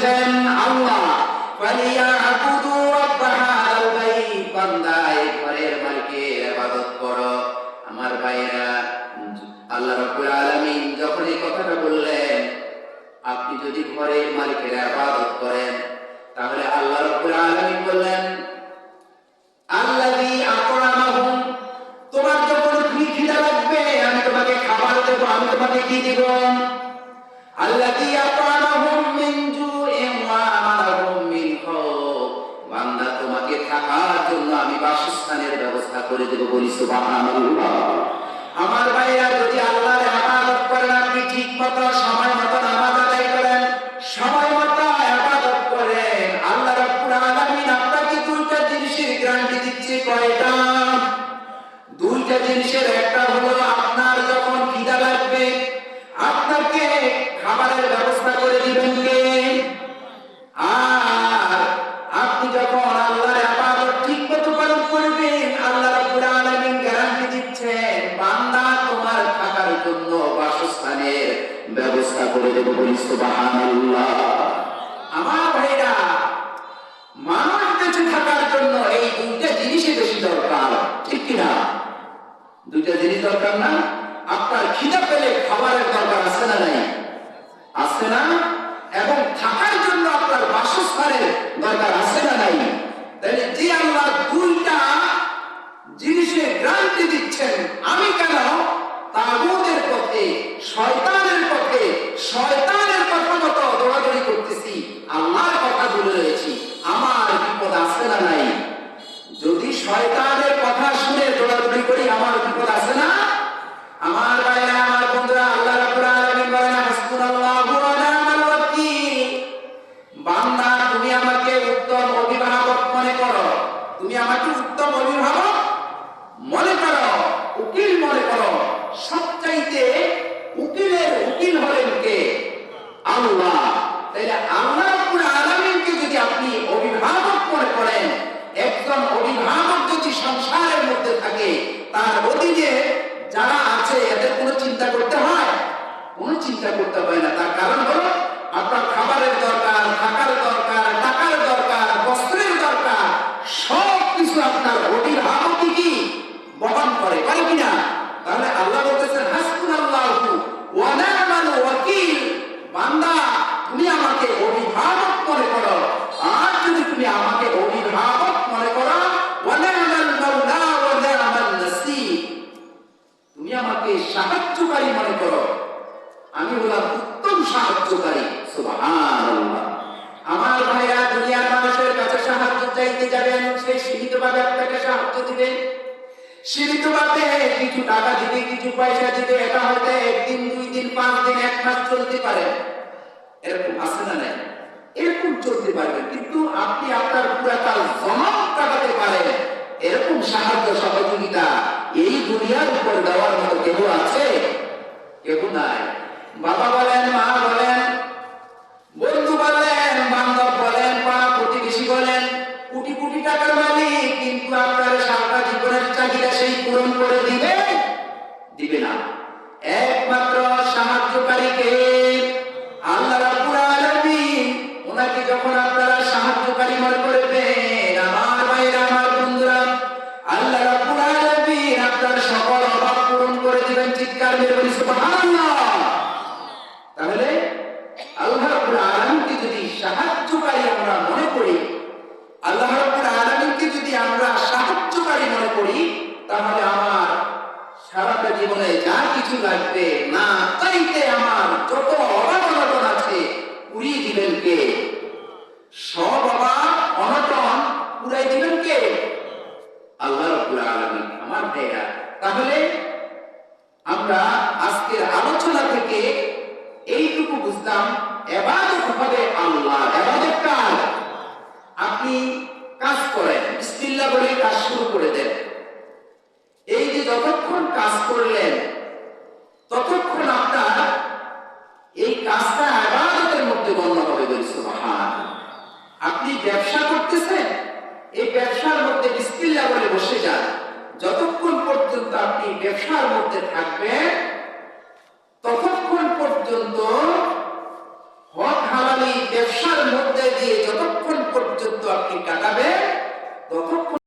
বলছেন আল্লাহ। ফালিয়াবুদু রাব্ব হাযাল বাইত বান্দা ঘরের মালিকের ইবাদত করো। আমার ভাইরা আল্লাহ রাব্বুল আলামিন যখন এই কথাটা বললেন, আপনি যদি ঘরের মালিকের ইবাদত করেন, তাহলে আল্লাহ রাব্বুল আলামিন বললেন করে দেব বলি, সুবহানাল্লাহ। আমার ভাইরা, যদি ইবাদত করেন, আপনি ঠিক মতো সময় মতো নামাজ আদায় করেন, সময় মতো করেন। আল্লাহ আলামিন আপনাকে দুইটা জিনিসের গ্যারান্টি দিচ্ছে, কয়টা? দুইটা জিনিসের, একটা হলো আপনার যখন খিদা লাগবে, আপনাকে খাবারের ব্যবস্থা করে দেবো বলি আমার ভাইরা, মানুষ বেঁচে থাকার জন্য এই দুইটা জিনিসই বেশি দরকার, ঠিক কিনা? দুইটা জিনিস দরকার না? আপনার খিদা পেলে খাবারের তুমি আমাকে উত্তম অভিভাবক মনে করো, উকিল মনে করো। সবচাইতে উকিলের উকিল হলেন কে? আল্লাহ। তাইলে আল্লাহ আলামিনকে যদি আপনি অভিভাবক মনে করেন, একজন অভিভাবক যদি সংসারের মধ্যে থাকে, তার অধীনে যারা আছে, এদের কোনো চিন্তা করতে হয়? কোনো চিন্তা করতে হয় না। তার কারণ হলো আপনার খাবারের দরকার, থাকার দরকার বস্ত্রের দরকার সব কিছু আপনার অভিভাবকই কি বহন করে করে কিনা তাহলে আল্লাহ বলতেছেন হাসবুনাল্লাহু ওয়া নি'মাল ওয়াকিল বান্দা তুমি আমাকে অভিভাবক মনে করো আর যদি তুমি আমাকে অভিভাবক মনে করো ওয়া নি'মাল মাওলা ওয়া নি'মাল নাসির তুমি আমাকে সাহায্যকারী মনে করো। আমি হলাম উত্তম সাহায্যকারী। আমার ভাইরা দুনিয়ার মানুষের কাছে সাহায্য চাইতে যাবেন, সে সীমিতভাবে আপনাকে সাহায্য কিছু টাকা দিবে, কিছু পয়সা দিবে, এটা হয়তো একদিন, দুই দিন, পাঁচ দিন, এক মাস চলতে পারে। এরকম আছে না নাই? এরকম চলতে পারবে, কিন্তু আপনি আপনার পুরাকাল জমা কাটাতে পারেন। এরকম সাহায্য সহযোগিতা এই দুনিয়ার উপর দেওয়ার কেউ আছে? কেউ নাই। বাবা বলেন, মা বলেন, বন্ধু বলেন, বান্ধব বলেন, পাড়া প্রতিবেশী বলেন, কোটি কোটি টাকার মালিক, কিন্তু আপনার সারা জীবনের চাহিদা সেই পূরণ করে দিবে? দিবে না। একমাত্র সাহায্যকারীকে আল্লাহ রাব্বুল আলামিন। ওনাকে যখন আপনারা সাহায্যকারী মনে করবেন, আমার জীবনে যা কিছু লাগবে, না চাইতে আমার যত অভাব আছে পুরিয়ে দিবেন কে? সব অভাব অনটন পুরাই দিবেন কে? আল্লাহ আমার ভাইরা, তাহলে আমরা আজকের আলোচনা থেকে এইটুকু বুঝলাম, এবাদত হবে আল্লাহ। এবাদত কাজ আপনি কাজ করেন, বিসমিল্লাহ বলে কাজ শুরু করে দেন। কাজ করলেন। ততক্ষণ আপনার এই কাজটা আবাদতের মধ্যে গণ্য হবে আপনি ব্যবসা করতেছেন, এই ব্যবসার মধ্যে বিসমিল্লাহ বলে বসে যান। যতক্ষণ পর্যন্ত আপনি ব্যবসার মধ্যে থাকবেন, ততক্ষণ পর্যন্ত